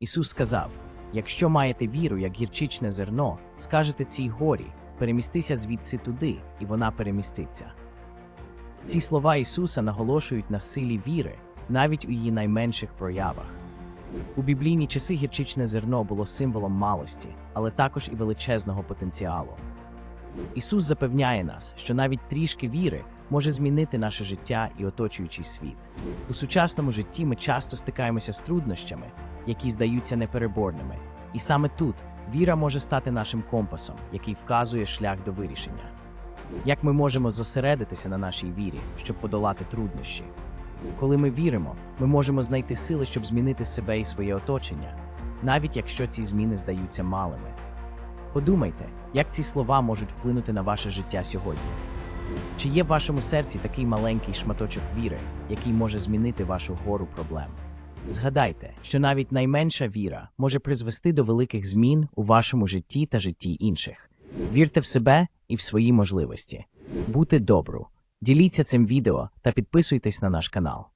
Ісус сказав: якщо маєте віру, як гірчичне зерно, скажете цій горі, перемістися звідси туди, і вона переміститься. Ці слова Ісуса наголошують на силі віри навіть у її найменших проявах. У біблійні часи гірчичне зерно було символом малості, але також і величезного потенціалу. Ісус запевняє нас, що навіть трішки віри може змінити наше життя і оточуючий світ. У сучасному житті ми часто стикаємося з труднощами, які здаються непереборними, і саме тут віра може стати нашим компасом, який вказує шлях до вирішення. Як ми можемо зосередитися на нашій вірі, щоб подолати труднощі? Коли ми віримо, ми можемо знайти сили, щоб змінити себе і своє оточення, навіть якщо ці зміни здаються малими. Подумайте, як ці слова можуть вплинути на ваше життя сьогодні. Чи є в вашому серці такий маленький шматочок віри, який може змінити вашу гору проблем? Згадайте, що навіть найменша віра може призвести до великих змін у вашому житті та житті інших. Вірте в себе і в свої можливості. Бути добру, діліться цим відео та підписуйтесь на наш канал.